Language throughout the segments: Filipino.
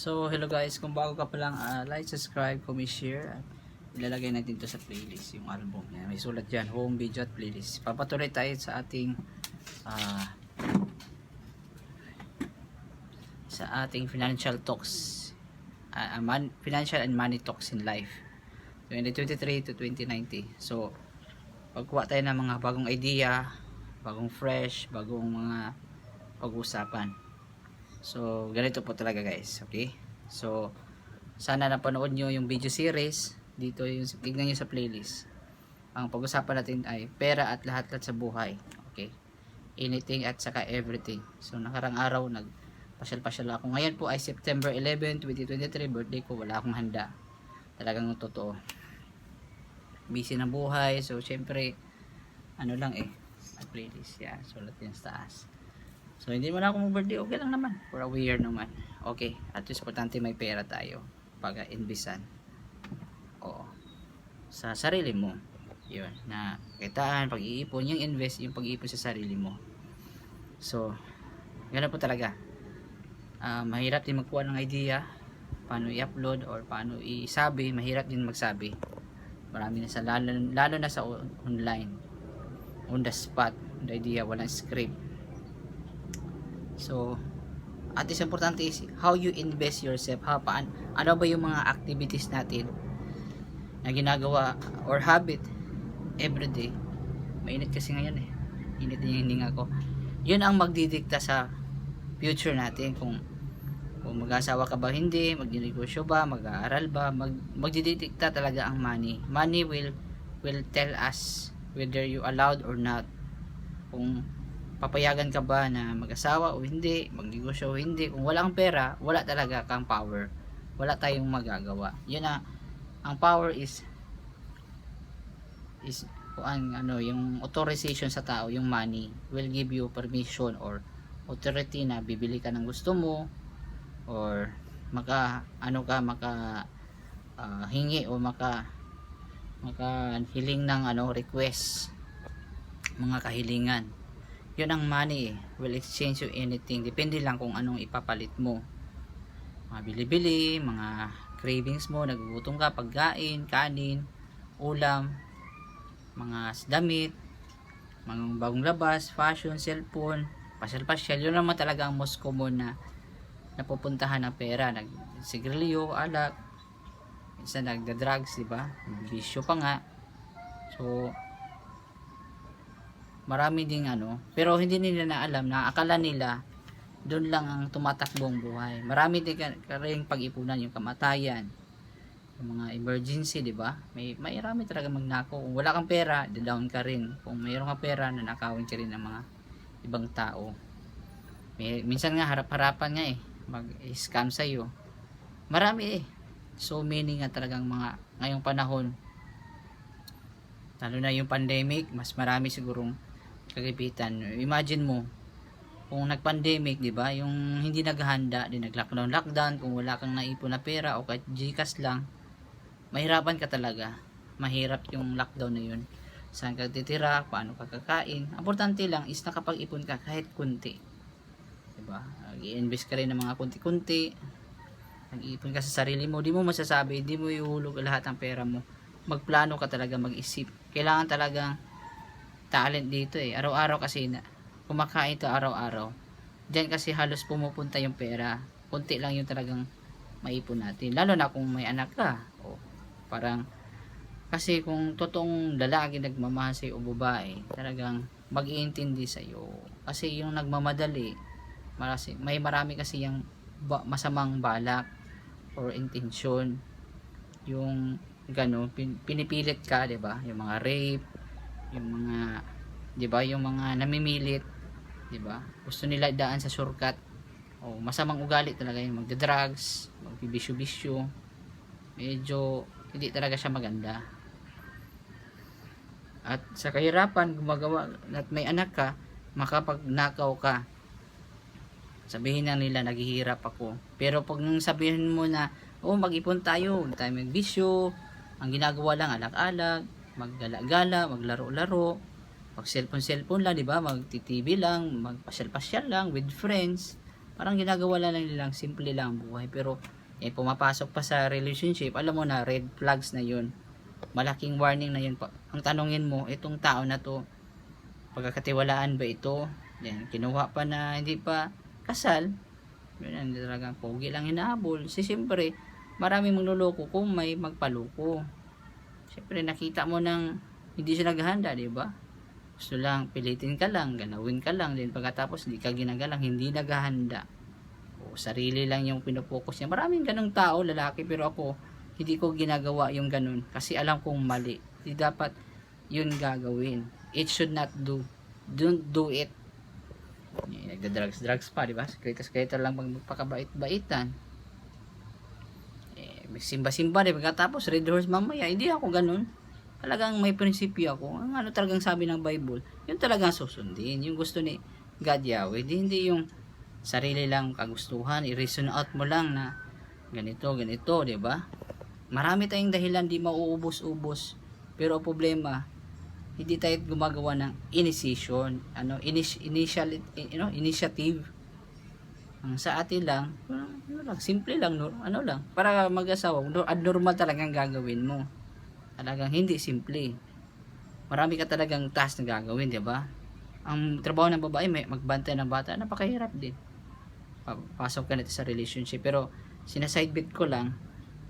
So, hello guys, kung bago ka pa lang, ah, like, subscribe, comment, share. Ilalagay natin to sa playlist, yung album. Yan, may sulat dyan, home video at playlist. Papatuloy tayo sa ating ah, sa ating financial talks. Ah, man- financial and money talks in life. 2023 to 2090. So, pagkuha tayo ng mga bagong idea, bagong fresh, bagong mga pag-usapan. So, ganito po talaga guys. Okay? So, sana napanood nyo yung video series. Dito yung, tignan nyo sa playlist. Ang pag-usapan natin ay pera at lahat-lahat sa buhay. Okay? Anything at saka everything. So, nakarang araw, nag pasyal-pasyal ako. Ngayon po ay September 11, 2023. Birthday ko. Wala akong handa. Talagang totoo. Busy na buhay. So, syempre, ano lang eh. Playlist. Yan. Sulat yan sa taas. So, hindi mo na ako mag-birthday, okay lang naman. For a year naman. Okay. At least, importante may pera tayo. Pag inbisan. Oo. Sa sarili mo. Yun. Na kitaan, pag-iipon. Yung invest, yung pag-iipon sa sarili mo. So, ganun po talaga. Ah, mahirap din magkuha ng idea. Paano i-upload or paano isabi. Mahirap din magsabi. Marami na sa, lalo, lalo na sa on- online. On the spot. The idea, walang script. So, at least importante is how you invest yourself. Ha, paan, ano ba yung mga activities natin na ginagawa or habit everyday. Mainit kasi ngayon eh. Init yung hininga ko. Yun ang magdidikta sa future natin kung kung mag-asawa ka ba hindi, magnegosyo ba, mag-aaral ba, mag magdidikta talaga ang money. Money will will tell us whether you allowed or not. Kung papayagan ka ba na mag-asawa o hindi, magnegosyo o hindi. Kung wala kang pera, wala talaga kang power. Wala tayong magagawa. Yun na, ang power is is kung ang ano, yung authorization sa tao, yung money, will give you permission or authority na bibili ka ng gusto mo or maka ano ka maka ah, hingi o maka maka hiling ng ano request mga kahilingan yun ang money eh. will exchange you anything. Depende lang kung anong ipapalit mo. Mga bili-bili mga cravings mo nagugutom ka pagkain kanin ulam mga damit mga bagong labas fashion cellphone pasyal-pasyal. Yun naman talaga ang most common na napupuntahan ng pera. Nag sigarilyo alak. Minsan nagda-drugs di ba? Bisyo pa nga. So marami ding ano pero hindi nila na alam na akala nila doon lang ang tumatakbo ang buhay. Marami din ka, ka rin pag-ipunan yung kamatayan yung mga emergency di ba? May marami talaga magnakaw kung wala kang pera down ka rin. Kung mayroon kang pera nanakawin ka rin ng mga ibang tao. May, minsan nga harap-harapan nga eh mag-scam sa iyo marami eh. So many nga talagang mga ngayong panahon. Lalo na yung pandemic mas marami sigurong kagipitan imagine mo kung nag-pandemic, di ba? Yung hindi naghahanda, din nag-lockdown, lockdown, kung wala kang naipon na pera o kahit Gcash lang, mahirapan ka talaga. Mahirap yung lockdown na yun. Saan ka titira, paano ka kakain. Importante lang is nakapag-ipon ka kahit kunti. Di ba? Nag-i-invest ka rin ng mga kunti-kunti. Nag-iipon ka sa sarili mo. Di mo masasabi, di mo ihulog lahat ng pera mo. Magplano ka talaga, mag-isip. Kailangan talagang talent dito eh. Araw-araw kasi na, kumakain ito araw-araw. Diyan kasi halos pumupunta yung pera. Kunti lang yung talagang maipon natin. Lalo na kung may anak ka. O, parang, kasi kung totoong lalaki nagmamahal sa'yo o babae, talagang mag-iintindi sa'yo. Kasi yung nagmamadali, marasi, may marami kasi yung ba, masamang balak or intensyon. Yung gano, pin, pinipilit ka, 'di ba? Yung mga rape, yung mga 'di ba, yung mga namimilit, 'di ba? Gusto nila daan sa shortcut. O masamang ugali talaga yung magda-drugs, magbibisyo-bisyo. Medyo hindi talaga siya maganda. At sa kahirapan gumagawa at may anak ka, makapagnakaw ka. Sabihin na nila naghihirap ako. Pero pag nang sabihin mo na, oh mag-ipon tayo, huwag tayo magbisyo, ang ginagawa lang alak-alak, maggala-gala, maglaro-laro, mag cellphone cellphone lang, di ba? Mag-TV lang, magpasyal-pasyal lang with friends. Parang ginagawa lang nilang simple lang ang buhay. Pero, eh, pumapasok pa sa relationship, alam mo na, red flags na yun. Malaking warning na yun. Ang tanongin mo, itong tao na to, pagkakatiwalaan ba ito? Then, kinuha pa na hindi pa kasal. Yun, hindi talaga, pogi lang hinahabol. Si siyempre, maraming mangluloko kung may magpaloko. Siyempre, nakita mo nang hindi siya naghahanda, di ba? Gusto lang, pilitin ka lang, ganawin ka lang. Then pagkatapos, hindi ka ginagalang, hindi naghahanda. O, sarili lang yung pinupokus niya. Maraming ganong tao, lalaki, pero ako, hindi ko ginagawa yung ganun. Kasi alam kong mali. Hindi dapat yun gagawin. It should not do. Don't do it. Nagda-drugs-drugs pa, di ba? Sekreto-sekreto lang magpakabait-baitan. Eh, simba-simba, di ba? Pagkatapos, red horse mamaya. Hindi ako ganun. Talagang may prinsipyo ako. Ang ano talagang sabi ng Bible, yun talagang susundin. Yung gusto ni God Yahweh. Di, hindi yung sarili lang kagustuhan. I-reason out mo lang na ganito, ganito, di ba? Marami tayong dahilan di mauubos-ubos. Pero problema, hindi tayo gumagawa ng initiation, ano, initial, you know, initiative. Ang sa atin lang, ano lang, simple lang, no, ano lang, para mag-asawa, no- abnormal talagang gagawin mo. Talagang hindi simple. Marami ka talagang task na gagawin, di ba? Ang trabaho ng babae, may magbantay ng bata, napakahirap din. Pa- Pasok ka nito sa relationship, pero sinasidebit ko lang,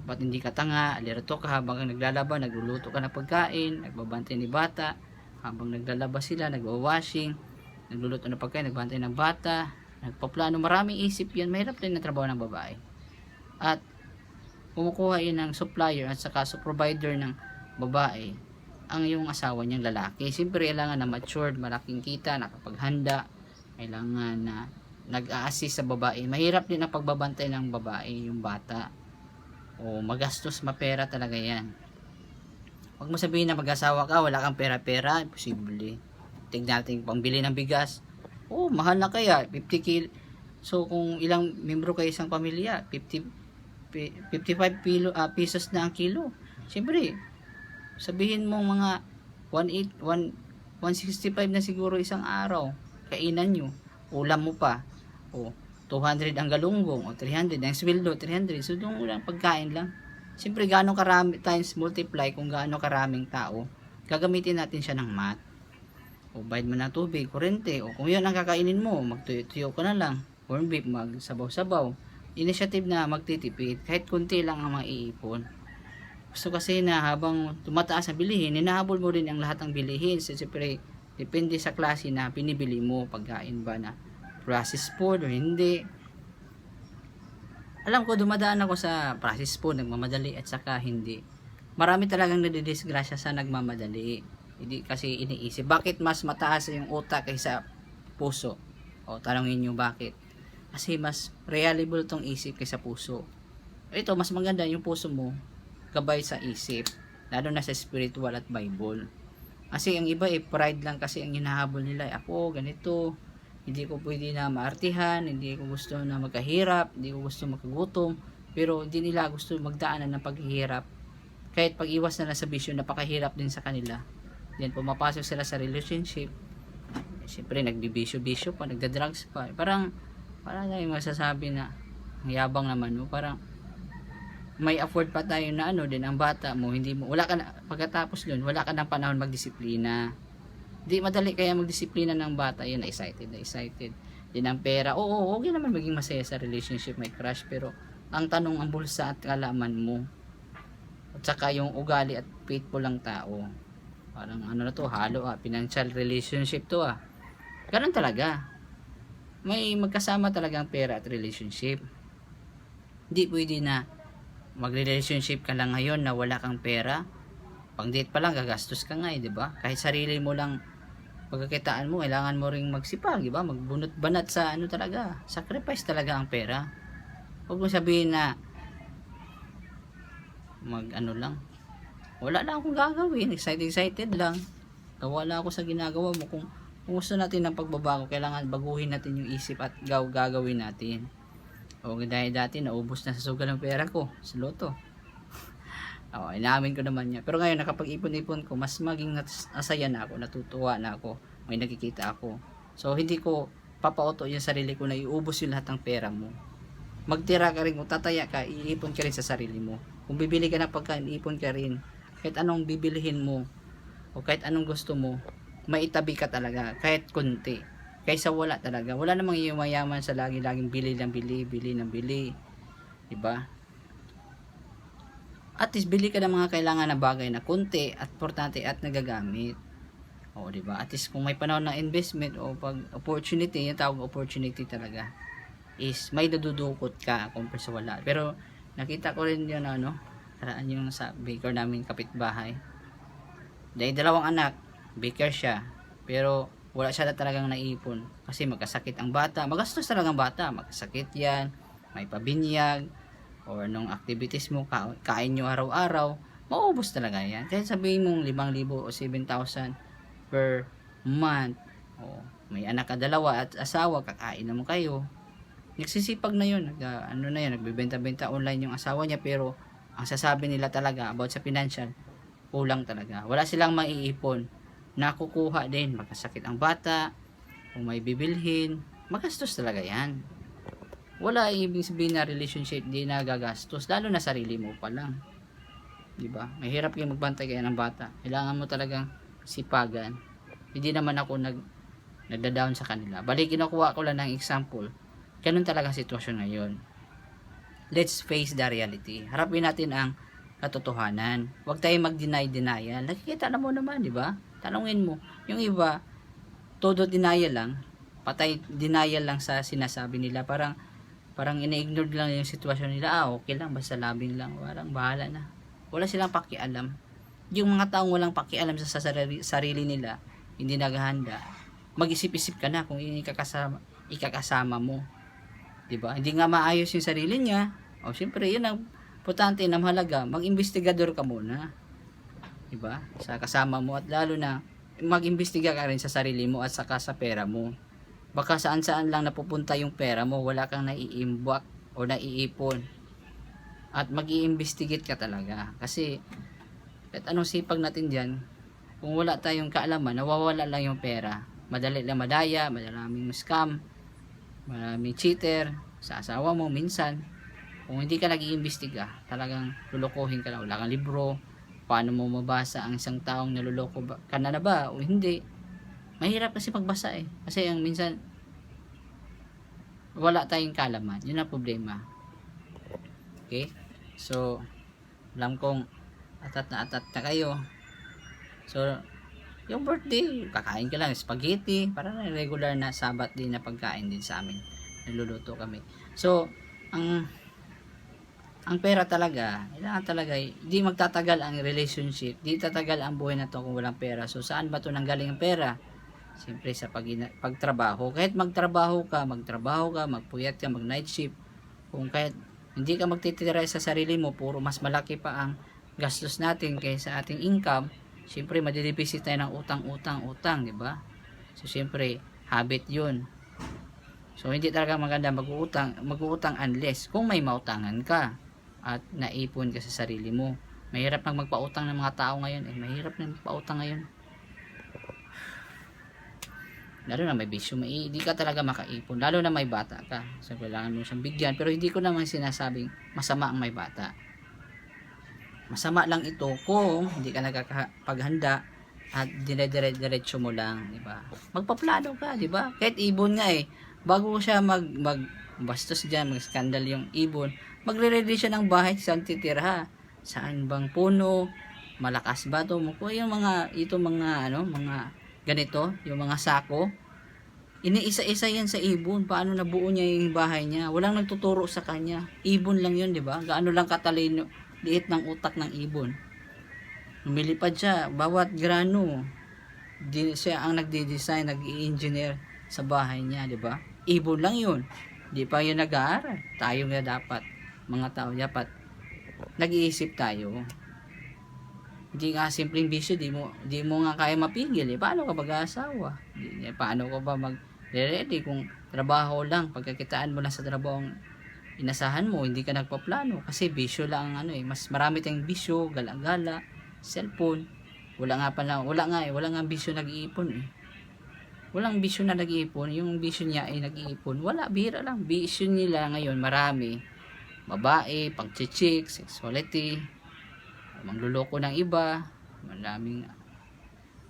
ba't hindi ka tanga, alirto ka habang naglalaba, nagluluto ka ng pagkain, nagbabantay ni bata, habang naglalaba sila, nagwa-washing, nagluluto ng pagkain, nagbantay ng bata, nagpaplano, maraming isip yan, mahirap din ang trabaho ng babae. At kumukuha yun ng supplier at saka sa provider ng babae ang yung asawa niyang lalaki. Siyempre, kailangan na matured, malaking kita, nakapaghanda, kailangan na nag-a-assist sa babae. Mahirap din ang pagbabantay ng babae, yung bata. O magastos, mapera talaga yan. Huwag mo sabihin na mag-asawa ka, wala kang pera-pera, imposible. Tignan natin pambili ng bigas. Oh, mahal na kaya, 50 kil. So, kung ilang membro kayo isang pamilya, 50, pi- 55 kilo, ah, pesos na ang kilo. Siyempre, sabihin mo mga 18, 1, 165 na siguro isang araw. Kainan nyo. Ulam mo pa. O, 200 ang galunggong. O, 300 ang sweldo, 300. So, doon lang pagkain lang. Siyempre, gaano karami times multiply kung gaano karaming tao, gagamitin natin siya ng math. O, bayad mo na tubig, kurente. O, kung yun ang kakainin mo, magtuyo-tuyo ka na lang. Corn beef, magsabaw-sabaw. Initiative na magtitipid, kahit kunti lang ang maiipon. Gusto kasi na habang tumataas ang bilihin, hinahabol mo rin ang lahat ng bilihin. So, siyempre, depende sa klase na pinibili mo, pagkain ba na processed food o hindi. Alam ko, dumadaan ako sa processed food, nagmamadali at saka hindi. Marami talagang nadidisgrasya sa nagmamadali. Hindi kasi iniisip. Bakit mas mataas yung utak kaysa puso? O, tanongin nyo bakit? Kasi mas reliable tong isip kaysa puso. Ito, mas maganda yung puso mo gabay sa isip. Lalo na sa spiritual at Bible. Kasi ang iba eh, pride lang kasi ang hinahabol nila. eh, Ako, ganito, hindi ko pwede na maartihan, hindi ko gusto na magkahirap, hindi ko gusto makagutom, pero hindi nila gusto magdaanan ng paghihirap. Kahit pag-iwas na lang sa bisyo, napakahirap din sa kanila. Then pumapasok sila sa relationship, siyempre nagbibisyo-bisyo pa, nagda-drugs pa. Parang, parang tayong masasabi na, ang yabang naman mo, parang, may afford pa tayo na ano din ang bata mo hindi mo wala ka na pagkatapos doon wala ka ng panahon magdisiplina. Di madali kaya magdisiplina ng bata yun excited excited din ang pera. Oo okay naman maging masaya sa relationship may crush pero ang tanong ang bulsa at kalaman mo. At saka yung ugali at faithful lang tao parang ano na to halo ah financial relationship to ah ganun talaga may magkasama talagang pera at relationship hindi pwede na magre-relationship ka lang ngayon na wala kang pera, pang date pa lang gagastos ka nga eh, 'di ba? Kahit sarili mo lang pagkakitaan mo, kailangan mo ring magsipag, 'di ba? Magbunot banat sa ano talaga, sacrifice talaga ang pera. Huwag mo sabihin na mag ano lang. Wala lang akong gagawin, excited excited lang. Wala ako sa ginagawa mo kung gusto natin ng pagbabago, kailangan baguhin natin yung isip at gaw gagawin natin. O dahil dati naubos na sa sugal ng pera ko sa loto. Oo, inamin ko naman niya. Pero ngayon nakapag-ipon-ipon ko, mas maging nas- nasaya na ako, natutuwa na ako, may nakikita ako. So hindi ko papauto yung sarili ko na iubos yung lahat ng pera mo. Magtira ka rin, kung tataya ka, iipon ka rin sa sarili mo. Kung bibili ka ng pagkain, ipon ka rin. Kahit anong bibilihin mo, o kahit anong gusto mo, maitabi ka talaga, kahit konti. Kaysa wala talaga. Wala namang yumayaman sa lagi-laging bili ng bili, bili ng bili. Diba? At least bili ka ng mga kailangan na bagay na konti at importante at nagagamit. O, di ba? At least kung may panahon ng investment o pag opportunity, yung tawag opportunity talaga, is may nadudukot ka compare sa wala. Pero nakita ko rin yun ano, karaan yung sa baker namin kapitbahay. Dahil dalawang anak, baker siya. Pero wala siya na talagang naipon. Kasi magkasakit ang bata. Magastos talagang bata. Magkasakit yan. May pabinyag. Or anong activities mo, ka- kain nyo araw-araw. Maubos talaga yan. Kahit sabihin mong 5,000 o 7,000 per month. O, may anak ka dalawa at asawa, kakain naman kayo. Nagsisipag na yun. Nag, ah, ano na yun, nagbibenta-benta online yung asawa niya pero ang sasabi nila talaga about sa financial, kulang talaga. Wala silang maiipon. Nakukuha din. Magkasakit ang bata. Kung may bibilhin. Magastos talaga yan. Wala ibig sabihin na relationship di nagagastos. Lalo na sarili mo pa lang. Di ba? Mahirap kayong magbantay kaya ng bata. Kailangan mo talagang sipagan. Hindi naman ako nag nagda-down sa kanila. Balik kinukuha ko lang ng example. Ganun talaga sitwasyon ngayon. Let's face the reality. Harapin natin ang katotohanan. Huwag tayong mag-deny-denial. Nakikita na mo naman, di ba? Tanungin mo. Yung iba, todo denial lang. Patay denial lang sa sinasabi nila. Parang, parang ina-ignore lang yung sitwasyon nila. Ah, okay lang. Basta labing lang. Parang bahala na. Wala silang pakialam. Yung mga taong walang pakialam sa sarili, sarili nila, hindi naghahanda, mag-isip-isip ka na kung ikakasama, ikakasama mo. 'Di ba? Hindi nga maayos yung sarili niya. O syempre, yun ang importante na mahalaga, mag-investigador ka muna. 'Di ba? Sa kasama mo at lalo na mag-imbestiga ka rin sa sarili mo at saka sa pera mo. Baka saan-saan lang napupunta yung pera mo, wala kang naiimbak o naiipon. At mag-i-investigate ka talaga. Kasi, kahit anong sipag natin dyan, kung wala tayong kaalaman, nawawala lang yung pera. Madali lang madaya, madalaming scam, maraming cheater, sa asawa mo minsan. Kung hindi ka nag-iimbestiga, talagang lulukohin ka lang. Wala kang libro, paano mo mabasa ang isang taong naluloko ba, ka na na ba o hindi. Mahirap kasi magbasa eh. Kasi ang minsan, wala tayong kalaman. Yun ang problema. Okay? So, alam kong atat na atat na kayo. So, yung birthday, kakain ka lang, spaghetti, para na regular na sabat din na pagkain din sa amin. Niluluto kami. So, ang ang pera talaga, kailangan talaga, hindi magtatagal ang relationship, di tatagal ang buhay na to kung walang pera. So, saan ba to nanggaling ang pera? Siyempre, sa pag pagtrabaho. Kahit magtrabaho ka, magtrabaho ka, magpuyat ka, mag night shift, kung kahit hindi ka magtitira sa sarili mo, puro mas malaki pa ang gastos natin kaysa ating income, siyempre madideficit tayo ng utang, utang, utang, di ba? So, siyempre, habit yun. So, hindi talaga maganda mag-uutang, mag-uutang unless kung may mautangan ka at naipon ka sa sarili mo. Mahirap nang magpautang ng mga tao ngayon. Eh, mahirap nang magpautang ngayon. Lalo na may bisyo, may, hindi ka talaga makaipon. Lalo na may bata ka. So, kailangan mo siyang bigyan. Pero hindi ko naman sinasabing masama ang may bata. Masama lang ito kung hindi ka nagkakapaghanda at dinedire-diretso mo lang, di ba? Magpaplano ka, di ba? Kahit ibon nga eh, bago siya mag, mag bastos diyan, mag-scandal yung ibon, magre-ready siya ng bahay saan titira. Saan bang puno? Malakas ba to? Kung yung mga, ito mga, ano, mga ganito, yung mga sako, iniisa-isa yan sa ibon. Paano nabuo niya yung bahay niya? Walang nagtuturo sa kanya. Ibon lang yun, di ba? Gaano lang katalino, liit ng utak ng ibon. Lumilipad siya, bawat grano. Di, siya ang nagde-design, nag-i-engineer sa bahay niya, di ba? Ibon lang yun. Di pa yun nag-aaral. Tayo nga dapat, mga tao dapat, nag-iisip tayo. Hindi nga simpleng bisyo, di mo, di mo nga kaya mapigil. Eh. Paano ka mag-aasawa? Di, eh, paano ka ba mag-ready kung trabaho lang, pagkakitaan mo lang sa trabaho inasahan mo, hindi ka nagpaplano. Kasi bisyo lang ang ano eh. Mas marami tayong bisyo, gala-gala, cellphone. Wala nga pa lang, wala nga eh, wala nga bisyo nag-iipon eh. walang bisyo na nag-iipon. Yung bisyo niya ay nag-iipon. Wala, bihira lang. Bisyo nila ngayon, marami. Babae, pagchichik, sexuality, mangluloko ng iba, maraming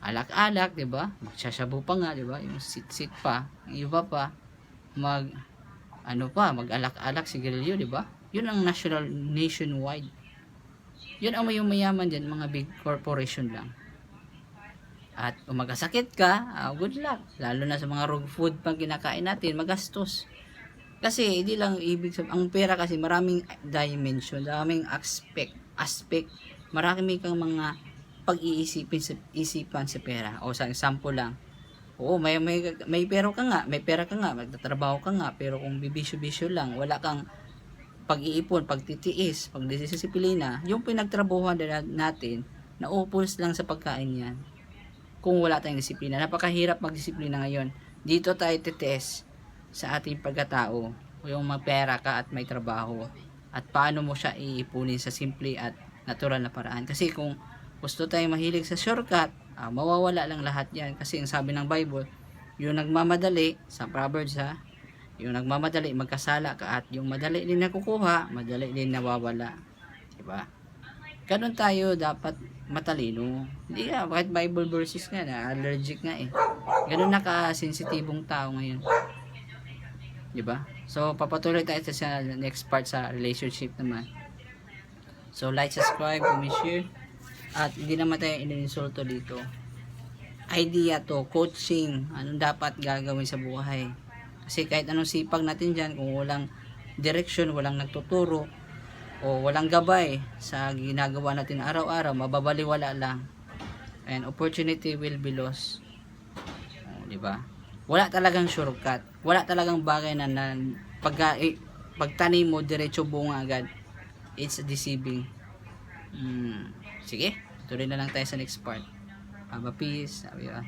alak-alak, 'di ba? Magsasabu pa nga, 'di ba? Yung sit-sit pa, yung iba pa mag ano pa, mag-alak-alak sigarilyo, 'di ba? 'Yun ang national nationwide. 'Yun ang may mayaman diyan, mga big corporation lang. At kung magkasakit ka, ah, good luck. Lalo na sa mga raw food pang kinakain natin, magastos. Kasi hindi lang ibig sabihin, ang pera kasi maraming dimension, maraming aspect, aspect, marami kang mga pag-iisipin sa isipan sa pera. O sa example lang, oo, may may may pera ka nga, may pera ka nga, magtatrabaho ka nga, pero kung bibisyo-bisyo lang, wala kang pag-iipon, pagtitiis, pagdisiplina, yung pinagtrabahuhan na- natin, naupos lang sa pagkain yan. Kung wala tayong disiplina, napakahirap magdisiplina ngayon. Dito tayo titest sa ating pagkatao, yung mapera ka at may trabaho, at paano mo siya iipunin sa simple at natural na paraan. Kasi kung gusto tayong mahilig sa shortcut, ah, mawawala lang lahat yan. Kasi ang sabi ng Bible, yung nagmamadali, sa Proverbs ha, yung nagmamadali, magkasala ka at yung madali din nakukuha, madali din nawawala. Diba? Ganun tayo dapat matalino. Hindi nga, bakit Bible verses nga na allergic nga eh. Ganun na ka-sensitibong tao ngayon. Diba? So, papatuloy tayo sa next part sa relationship naman. So, like, subscribe, comment, share. At hindi naman tayo ininsulto dito. Idea to, coaching, anong dapat gagawin sa buhay. Kasi kahit anong sipag natin dyan, kung walang direction, walang nagtuturo, o walang gabay sa ginagawa natin araw-araw, mababaliwala lang. And opportunity will be lost. O, di ba? Wala talagang shortcut. Wala talagang bagay na, na pag, eh, pagtanim mo, diretso bunga agad. It's deceiving. Hmm. Sige, tuloy na lang tayo sa next part. Haba peace. Sabi ba?